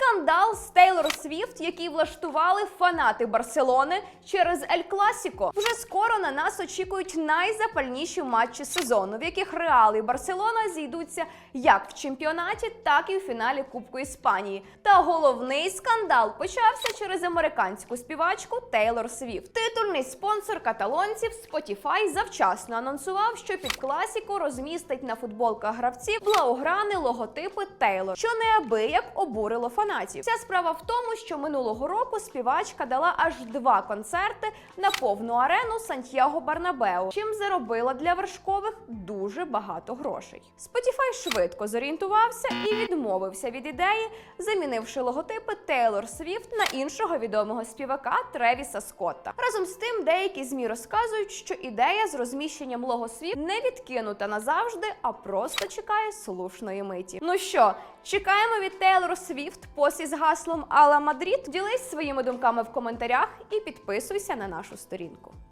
Скандал з Тейлор Свіфт, який влаштували фанати Барселони через Ель Класіко. Вже скоро на нас очікують найзапальніші матчі сезону, в яких Реал і Барселона зійдуться як в чемпіонаті, так і в фіналі Кубку Іспанії. Та головний скандал почався через американську співачку Тейлор Свіфт. Титульний спонсор каталонців Spotify завчасно анонсував, що під класіку розмістить на футболках гравців блауграни логотипи Тейлор, що неабияк обурило фанатів. Вся справа в тому, що минулого року співачка дала аж два концерти на повну арену Сантьяго Барнабеу, чим заробила для вершкових дуже багато грошей. Spotify швидко зорієнтувався і відмовився від ідеї, замінивши логотипи Тейлор Свіфт на іншого відомого співака Тревіса Скотта. Разом з тим, деякі змі розказують, що ідея з розміщенням лого Свіфт не відкинута назавжди, а просто чекає слушної миті. Ну що, чекаємо від Тейлор Свіфт посі з гаслом Ала Мадрід. Ділись своїми думками в коментарях і підписуйся на нашу сторінку.